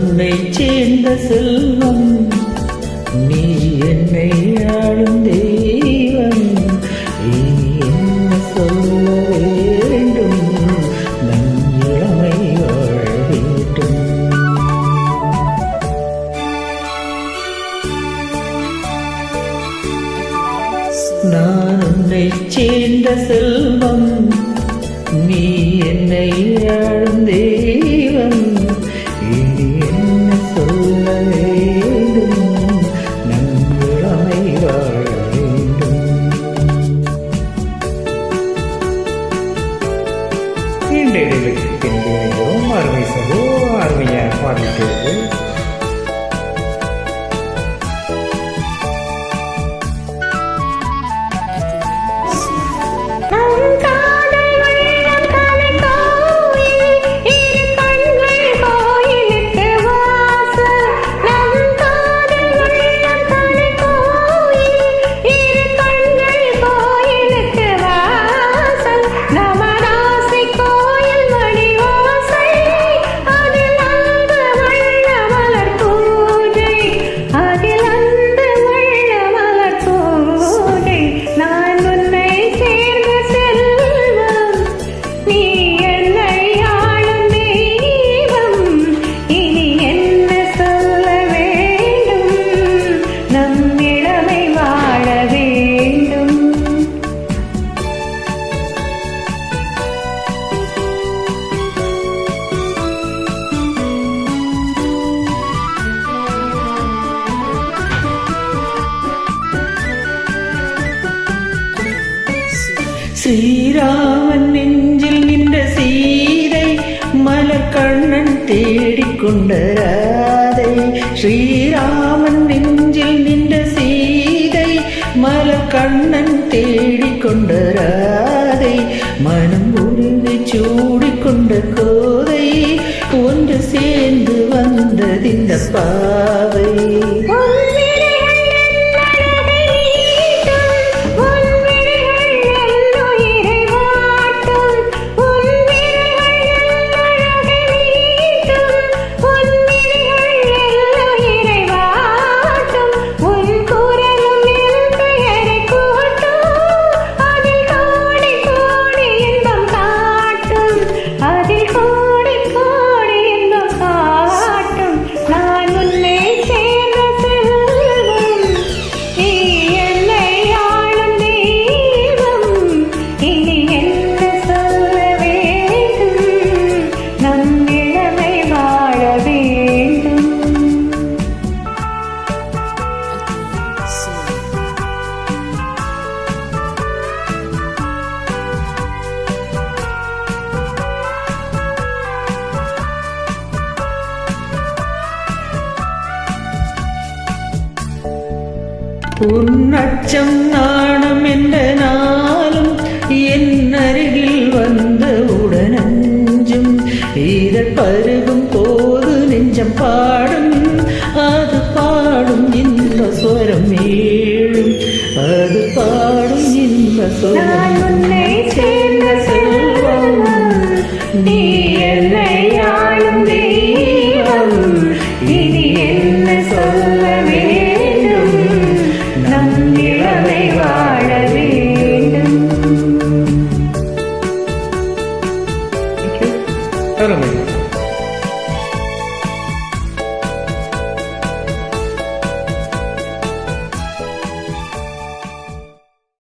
சேர்ந்த செல்வம் நீ என்னை ஆளும் தெய்வம். இனி என்ன சொல்ல வேண்டும்? நம் இளமை வாழ வேண்டும் நான் உன்னை சேர்ந்த செல்வம் நீ என்னை ஸ்ரீராமன் நெஞ்சில் நின்ற சீதை மலக்கண்ணன் தேடிக்கொண்ட ராதை ஸ்ரீராமன் நெஞ்சில் நின்ற சீதை மலக்கண்ணன் தேடிக்கொண்ட ராதை மனம் உருகி சூடிக்கொண்ட கோதை ஒன்று சேர்ந்து வந்ததிந்த பாவை. உன்னச்சம் நாணம் என்ற நாளும் என் அருகில் வந்த உடனஞ்சும். இதழ் பருகும் போது நெஞ்சம் பாடும். அது பாடும் இன்ப சுவரம் ஏழும் அது பாடும் இன்ப சுவரம் சேர்ந்த செல்வம். நீ என்னை ஆளும்